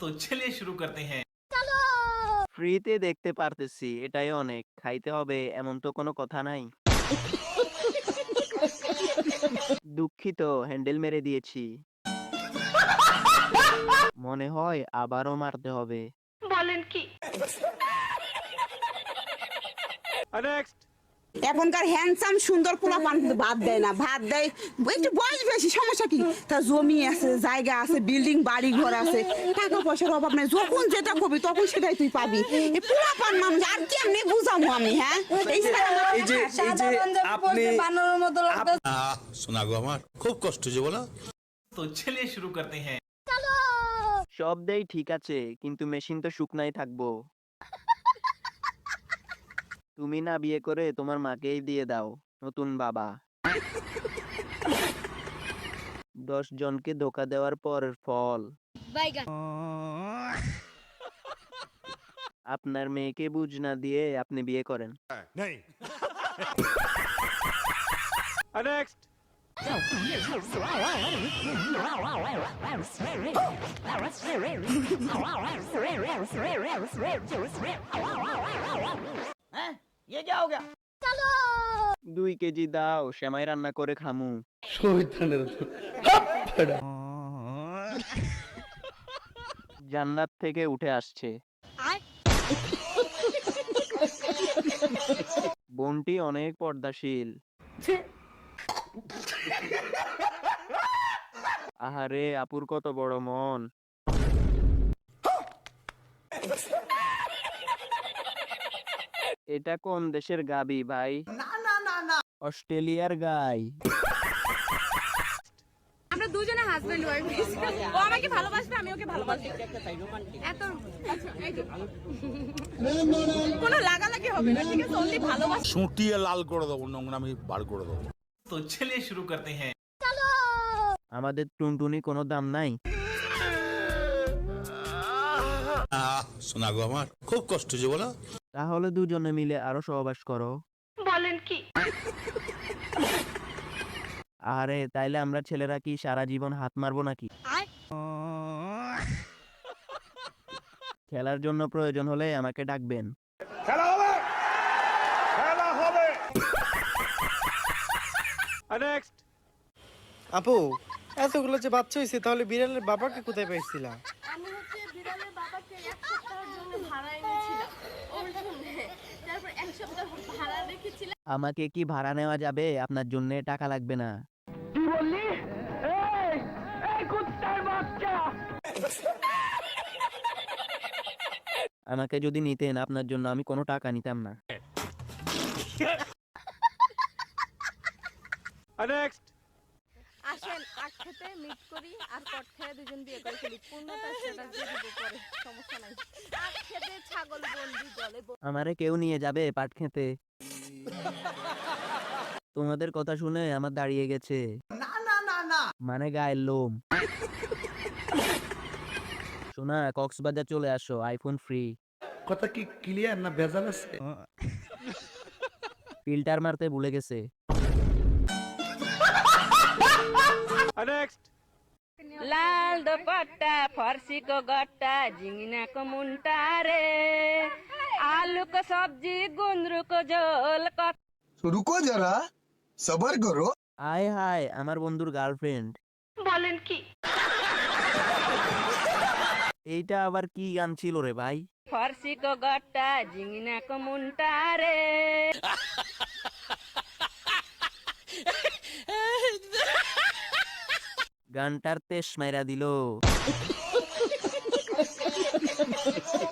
তো চলিয়ে শুরু করতে হ্যাঁ। ফ্রিতে দেখতে পারতেছি এটাই অনেক। খাইতে হবে এমন তো কোনো কথা নাই। দুঃখিত হ্যান্ডেল মেরে দিয়েছি। মনে হয় আবারও মারতে হবে। বলেন কি? নেক্সট। এখনকার হ্যান্ডসাম সুন্দর পোলা পান ভাত দেয় না ভাত দেয়। একটু বয়স বেশি সমস্যা কি? তার জমি আছে জায়গা আছে বিল্ডিং বাড়ি ঘর আছে টাকা পয়সার অভাব নাই যখন যেটা করবি তখন সেটাই তুই পাবি। এই পোলা পান মানুষ আর কি আমি বুঝাবো আমি হ্যাঁ? এই যে এই যে আপনি শোনা গো আমার খুব কষ্ট যে বলা। তো ছেলে শুরু করতে হ্যাঁ। সব দেই ঠিক আছে কিন্তু মেশিন তো শুকনাই থাকব। তুমি না বিয়ে করে তোমার মাকেই দিয়ে দাও নতুন বাবা। দশ জনকে ধোকা দেওয়ার পর ফল। আপনার মেয়েকে বুঝ না দিয়ে আপনি বিয়ে করেন। দুই কেজি দাও সেমাই রান্না করে খামু জান্নাত থেকে উঠে আসছে বোনটি অনেক পর্দাশীল আহারে আপুর কত বড় মন এটা কোন দেশের গাবি ভাই? না না না না। অস্ট্রেলিয়ার গাই। আমরা দুজনে হাজবেন্ড ওয়াইফ ও আমাকে ভালোবাসবে আমি ওকে এত আচ্ছা, কোনো লাগালাগি হবে না ঠিক আছে? অনলি ভালোবাসা শুটিয়ে লাল করে দেবো নোংরামি বার করে দেবো। তো শুরু করতে হ্যাঁ। আমাদের টুনটুনি কোনো দাম নাই। শোনা গো আমার খুব কষ্ট যে বলো। তাহলে দুজনে মিলে আরও সহবাস করো। বলেন কি? আরে তাইলে আমরা ছেলেরা কি সারা জীবন হাত মারবো নাকি? খেলার জন্য প্রয়োজন হলে আমাকে ডাকবেন। আপু এতগুলো যে বাচ্চা হয়েছে তাহলে বিড়ালের বাবাকে কোথায় পাইছিলা? আমি হচ্ছে বিড়ালের বাবাকে এক সপ্তাহের জন্য ভাড়া এনেছিলাম। ওর তারপর এক সপ্তাহ ভাড়া রেখেছিলাম। আমাকে কি ভাড়া নেওয়া যাবে? আপনার জন্য টাকা লাগবে না। আমাকে যদি নিতেন আপনার জন্য আমি কোনো টাকা নিতাম না। আসেন আখ খেতে মিট করি আর কট খেয়ে দুজন বিয়ে করে ফেলি। পূর্ণতা সেটা দিয়ে দিব পরে সমস্যা নাই। আখ খেতে ছাগল বন্দি গলে ব- আমারে কেউ নিয়ে যাবে পাট খেতে? তোমাদের কথা শুনে আমার দাঁড়িয়ে গেছে। না না না না। মানে গায়ের লোম। শোনা কক্সবাজার চলে আসো আইফোন ফ্রি কথা কি ক্লিয়ার না ভেজাল আছে? ফিল্টার মারতে ভুলে গেছে। নেক্সট লাল দোপাট্টা ফার্সিকো গট্টা জিঙিনাকো মুন্টা রে। আলুকো সবজি গুন্দরুকো জল কত রুকো যারা সবার করো। আয় হায় আমার বন্ধুর গার্লফ্রেন্ড বলেন কি? এইটা আবার কি গান ছিল রে ভাই? ফার্সি কো গট্টা জিঙিনাকো কো রে। গানটার তেস মাইরা দিল।